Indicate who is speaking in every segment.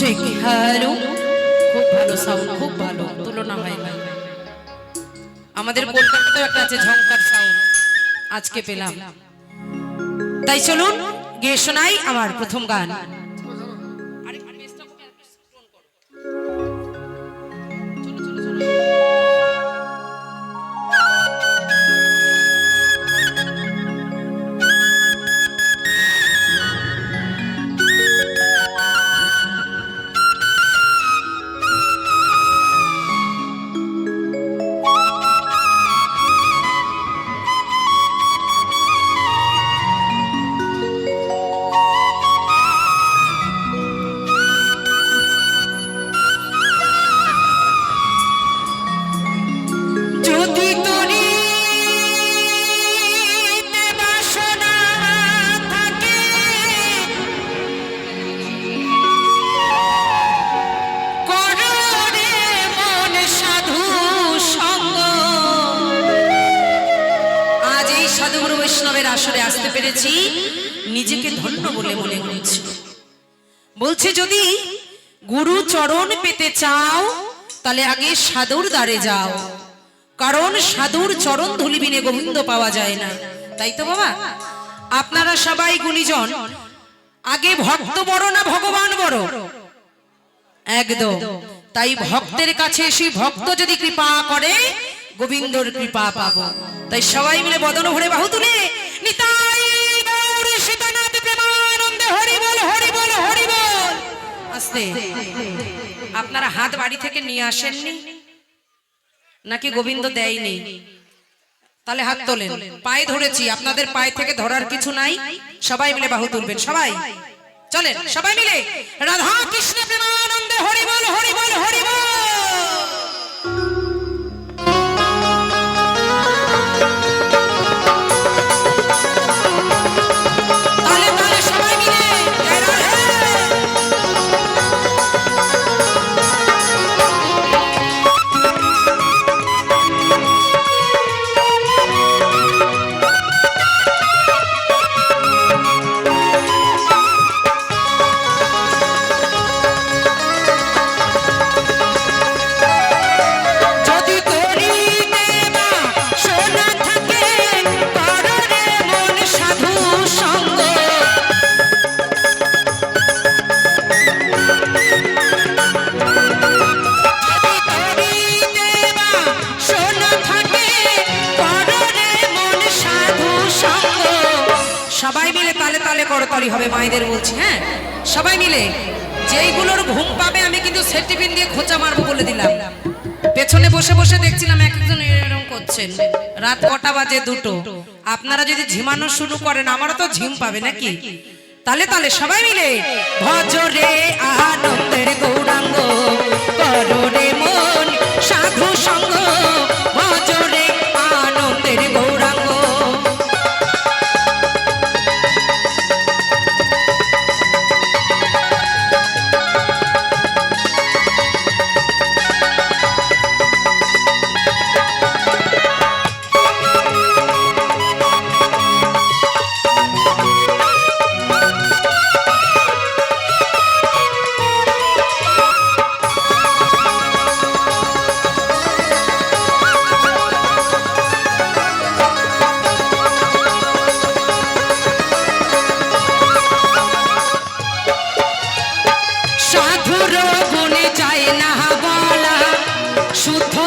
Speaker 1: hello খুব ভালো sound খুব ভালো তুলনা আমাদের কলকাতাতেও একটা আছে ঝংকার সাউন্ড আজকে পেলাম তাই চলুন গিয়ে শোনাই আমার প্রথম গান বলছে যদি গুরু চরণ পেতে চাও তাহলে আগে সাধুর দ্বারে যাও কারণ সাধুর চরণ ধুলিবিনে গোবিন্দ পাওয়া যায় না তাই তো বাবা আপনারা সবাই গুণিজন আগে ভক্ত বড় না ভগবান বড় একদম তাই ভক্তের কাছে এসে ভক্ত যদি কৃপা করে গোবিন্দর কৃপা পাবো তাই সবাই মিলে বদন ভরে বাহু তুলে নিতা আসতে আপনারা হাত বাড়ি থেকে নিয়ে আসেননি নাকি গোবিন্দ দেয়নি তাহলে হাত তোলেন পায়ে ধরেছি আপনাদের পায়ে থেকে ধরার কিছু নাই সবাই মিলে বাহু তুলবেন সবাই চলেন সবাই মিলে রাধা হবে মায়েদের বলছি হ্যাঁ সবাই মিলে যেইগুলোর ঘুম পাবে আমি কিন্তু সেটিফিন দিয়ে খোঁচা মারবো বলে দিলাম পেছনে বসে বসে দেখছিলাম এক একজন এরকম করছেন রাত কটা বাজে দুটো আপনারা যদি ঝিমানো শুরু করেন আমারও তো ঝিম পাবে নাকি তাহলে তাহলে সবাই মিলে ভজরে আনন্দের গৌরাঙ্গ কররে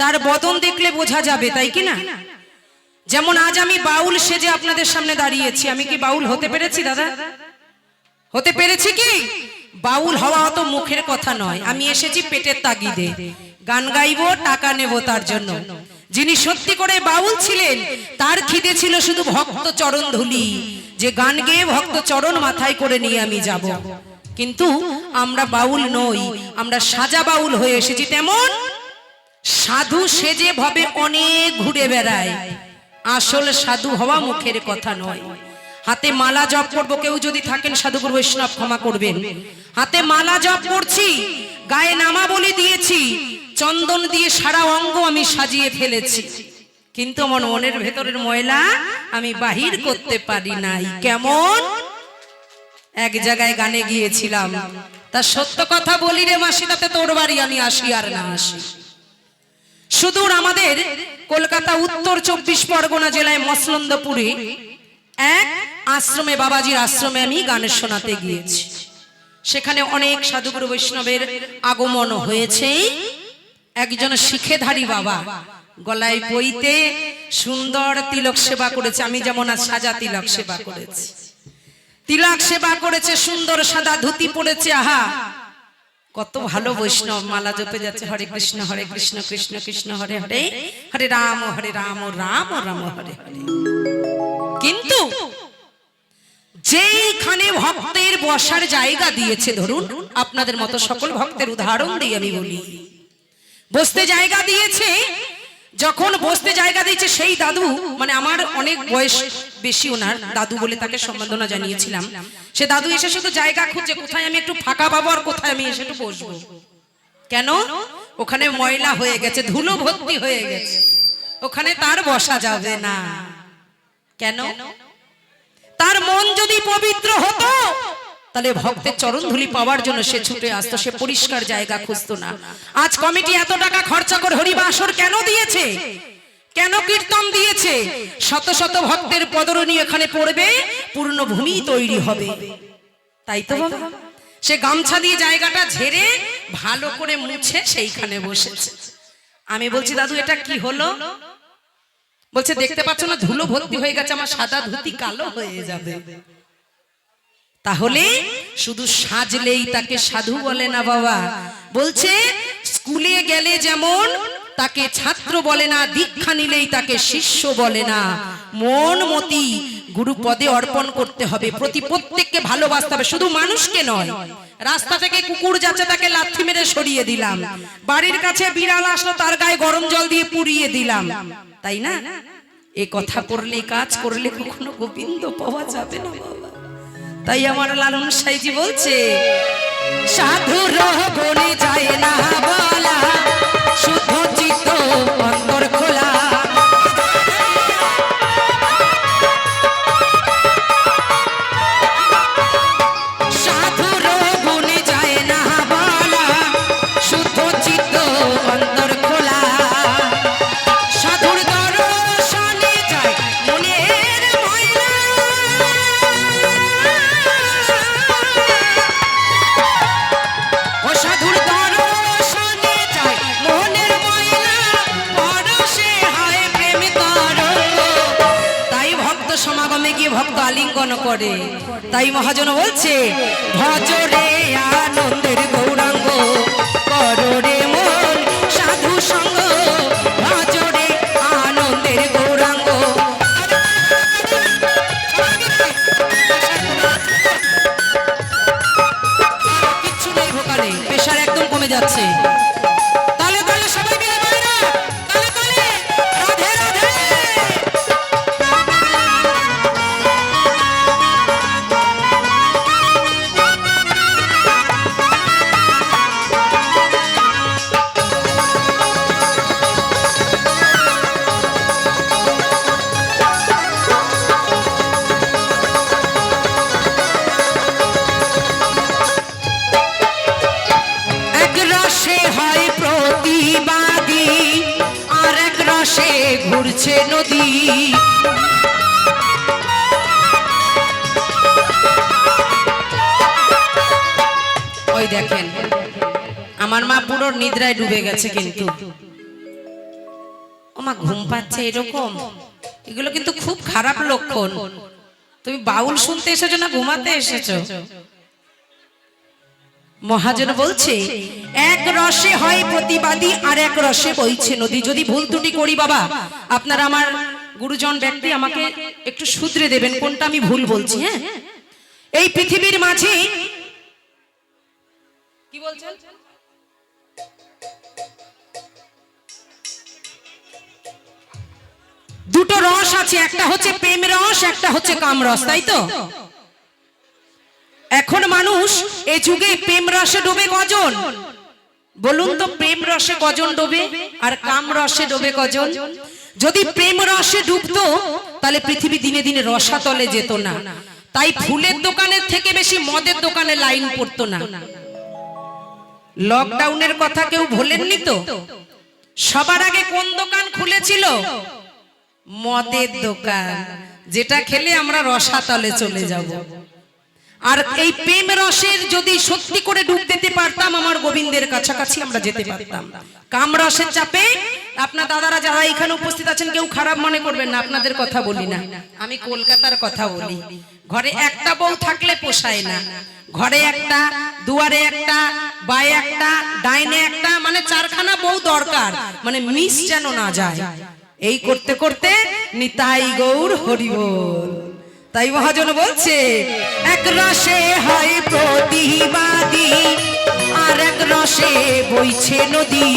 Speaker 1: তার বদন দেখলে বোঝা যাবে তাই কি না যেমন আজ আমি বাউল সেজে আপনাদের সামনে দাঁড়িয়েছি আমি কি বাউল হতে পেরেছি দাদা হতে পেরেছি কি বাউল হওয়া অত মুখের কথা নয় আমি এসেছি পেটের তাগিদে গান গাইব টাকা নেব তার জন্য যিনি সত্যি করে বাউল ছিলেন তার খিদে ছিল শুধু ভক্ত চরণ ধুলি যে গান গেয়ে ভক্ত চরণ মাথায় করে নিয়ে আমি যাব কিন্তু আমরা বাউল নই আমরা সাজা বাউল হয়ে এসেছি তেমন সাধু সেজে ভাবে অনেক ঘুরে বেড়ায় আসল সাধু হওয়া মুখের কথা নয় হাতে মালা জপ করবো কেউ যদি থাকেন সাধুগুরু বৈষ্ণব ক্ষমা করবেন হাতে মালা জপ করছি গায়ে নামা বলে দিয়েছি চন্দন দিয়ে সারা অঙ্গ আমি সাজিয়ে ফেলেছি কিন্তু আমার মনের ভেতরের ময়লা আমি বাহির করতে পারি নাই কেমন এক জায়গায় গানে গিয়েছিলাম তা সত্য কথা বলি রে মাসি তাতে তোর বাড়ি আমি আসি আর না আসি সুদূর আমাদের কলকাতা উত্তর চব্বিশ পরগনা জেলায় মসলন্দপুরে এক আশ্রমে বাবাজির আশ্রমে আমি গান শোনাতে গিয়েছি সেখানে অনেক সাধুগুরু বৈষ্ণবের আগমন হয়েছে একজন শিখেধারী বাবা গলায় বইতে সুন্দর তিলক সেবা করেছে আমি যেমন আর সাজা তিলক সেবা করেছি তিলক সেবা করেছে সুন্দর সাদা ধুতি পড়েছে আহা কত ভালো বৈষ্ণব মালা জপে যাচ্ছে হরে কৃষ্ণ হরে কৃষ্ণ কৃষ্ণ কৃষ্ণ হরে হরে হরে রাম হরে রাম রাম রাম হরে হরে কিন্তু যেইখানে ভক্তের বসার জায়গা দিয়েছে ধরুন আপনাদের মতো সকল ভক্তের উদাহরণ দিয়ে আমি বলি বসতে জায়গা দিয়েছে যখন বসতে জায়গা দিয়েছে সেই দাদু মানে আমার অনেক বয়স বেশি ওনার দাদু বলে তাকে সম্বোধনা জানিয়েছিলাম সে দাদু এসে শুধু জায়গা খুঁজছে কোথায় আমি একটু ফাঁকা পাবো আর কোথায় আমি এসে একটু বসবো কেন ওখানে ময়লা হয়ে গেছে ধুলো ভর্তি হয়ে গেছে ওখানে তার বসা যাবে না কেন তার মন যদি পবিত্র হতো তাহলে ভক্তের চরণ ধুলি পাওয়ার জন্য সে ছুটে আসতো সে পরিষ্কার জায়গা খুঁজতো না আজ কমিটি এত টাকা খরচা করে হরিবাসর কেন দিয়েছে কেন কীর্তন দিয়েছে শত শত ভক্তের পদরণী এখানে পড়বে পূর্ণ ভূমি তৈরি হবে তাই তো বাবা সে গামছা দিয়ে জায়গাটা ঝেড়ে ভালো করে মুছে সেইখানে বসেছে আমি বলছি দাদু এটা কি হলো বলছে দেখতে পাচ্ছ না ধুলো ভর্তি হয়ে গেছে আমার সাদা ধুতি কালো হয়ে যাবে তাহলে শুধু সাজলেই তাকে সাধু বলে না বাবা বলছে স্কুলে গেলে যেমন তাকে ছাত্র বলে না দীক্ষা নিলেই তাকে শিষ্য বলে না মন মতি গুরু পদে অর্পণ করতে হবে প্রতি প্রত্যেককে ভালোবাসতে হবে শুধু মানুষকে নয় রাস্তা থেকে কুকুর যাচ্ছে তাকে লাথি মেরে সরিয়ে দিলাম বাড়ির কাছে বিড়াল আসলো তার গায়ে গরম জল দিয়ে পুড়িয়ে দিলাম তাই না এ কথা করলে কাজ করলে কখনো গোবিন্দ পাওয়া যাবে না তাই আমার লালন সাইজি বলছে সাধু রহ বলে যায় না বলা শুদ্ধ চিত্ত করে তাই মহাজন বলছে ভজরে আনন্দের গৌরাঙ্গ কররে মন সাধু সঙ্গ ভজরে আনন্দের গৌরাঙ্গ কিচ্ছু নেই ভোকালে প্রেশার একদম কমে যাচ্ছে হয় প্রতিবাদী আর এক রসে ঘুরছে নদী ওই দেখেন আমার মা পুরো নিদ্রায় ডুবে গেছে কিন্তু ওমা ঘুম পাচ্ছে এরকম এগুলো কিন্তু খুব খারাপ লক্ষণ তুমি বাউল শুনতে এসেছো না ঘুমাতে এসেছো মহাজন বলছে এক রসে হয় প্রতিবাদী আর এক রসে বইছে নদী যদি ভুল ত্রুটি করি বাবা আপনারা আমার গুরুজন ব্যক্তি আমাকে একটু শুধরে দেবেন কোনটা আমি ভুল বলছি হ্যাঁ এই পৃথিবীর মাঝে কি বলছেন দুটো রস আছে একটা হচ্ছে প্রেম রস একটা হচ্ছে কাম রস তাই তো এখন মানুষ এ যুগে প্রেম রসে ডুবে কজন বলুন তো প্রেম রসে কজন ডোবে আর কাম রসে ডোবে কজন যদি প্রেম রসে ডুবতো তাহলে পৃথিবী দিনে দিনে রসাতলে যেত না তাই ফুলের দোকানের থেকে বেশি মদের দোকানে লাইন পড়তো না লকডাউনের কথা কেউ ভোলেননি তো সবার আগে কোন দোকান খুলেছিল মদের দোকান যেটা খেলে আমরা রসাতলে চলে যাব আর এই প্রেম রসের যদি সত্যি করে ডুব দিতে পারতাম আমার গোবিন্দের কাছাকাছি আমরা যেতে পারতাম কাম রসের চাপে আপনার দাদারা যারা এখানে উপস্থিত আছেন কেউ খারাপ মনে করবেন না আপনাদের কথা বলি না আমি কলকাতার কথা বলি ঘরে একটা বউ থাকলে পোষায় না ঘরে একটা দুয়ারে একটা বায়ে একটা ডাইনে একটা মানে চারখানা বউ দরকার মানে মিস যেন না যায় এই করতে করতে নিতাই গৌর হরিবোল তাই মহাজন বলছে এক রসে হয় প্রতিবাদী আর এক রসে বইছে নদী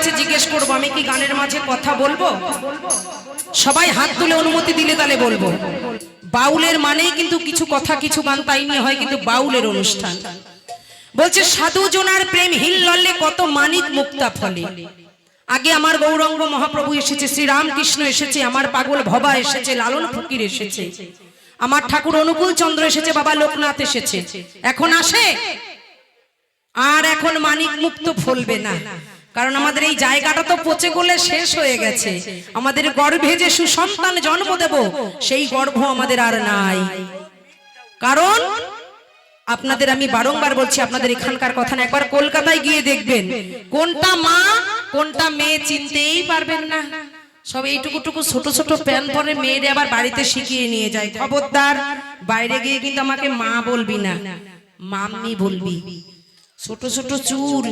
Speaker 1: কাছে জিজ্ঞেস করবো আমি কি গানের মাঝে কথা বলবো সবাই হাত তুলে অনুমতি দিলে তাহলে বলবো বাউলের মানেই কিন্তু কিছু কথা কিছু গান তাই নিয়ে হয় কিন্তু বাউলের অনুষ্ঠান বলছে সাধু জোনার প্রেম লড়লে কত মানিক মুক্তা ফলে আগে আমার গৌরঙ্গ মহাপ্রভু এসেছে শ্রীরামকৃষ্ণ এসেছে আমার পাগল ভবা এসেছে লালন ফকির এসেছে আমার ঠাকুর অনুকূল চন্দ্র এসেছে বাবা লোকনাথ এসেছে এখন আসে আর এখন মানিক মুক্ত ফলবে না কারণ আমাদের এই জায়গাটা তো পচে গলে শেষ হয়ে গেছে আমাদের গর্ভে যে সুসন্তান জন্ম দেব সেই গর্ভ আমাদের আর নাই কারণ আপনাদের আমি বারংবার বলছি আপনাদের এখানকার কথা না একবার কলকাতায় গিয়ে দেখবেন কোনটা মা কোনটা মেয়ে চিনতেই পারবেন না সব এইটুকুটুকু ছোট ছোট প্যান পরে মেয়েদের আবার বাড়িতে শিখিয়ে নিয়ে যায় খবরদার বাইরে গিয়ে কিন্তু আমাকে মা বলবি না মাম্মি বলবি ছোট ছোট চুল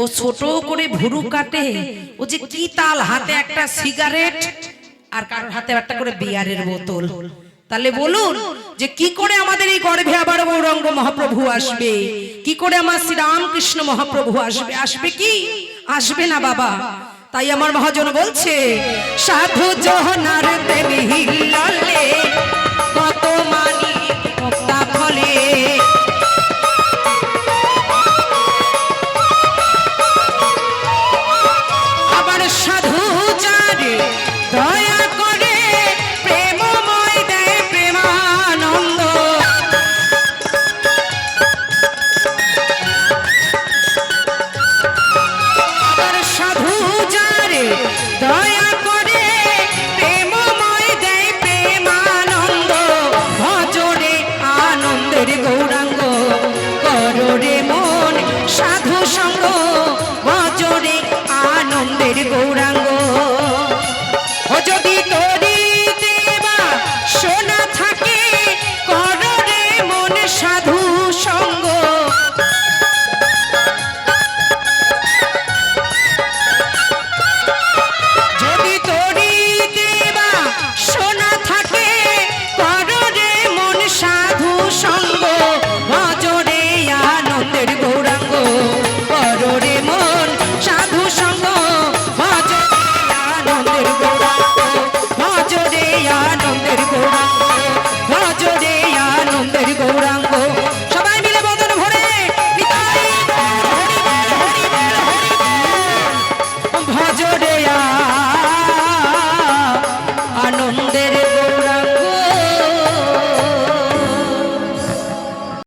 Speaker 1: ও ছোট করে ভুরু কাটে ও যে কি তাল হাতে একটা সিগারেট আর কারোর হাতে একটা করে বিয়ারের বোতল তাহলে বলুন যে কি করে আমাদের এই গর্ভে আবার গৌরঙ্গ মহাপ্রভু আসবে কি করে আমার শ্রীরামকৃষ্ণ মহাপ্রভু আসবে আসবে কি আসবে না বাবা তাই আমার মহাজন বলছে সাধু জহনার দেবী হিল্লালে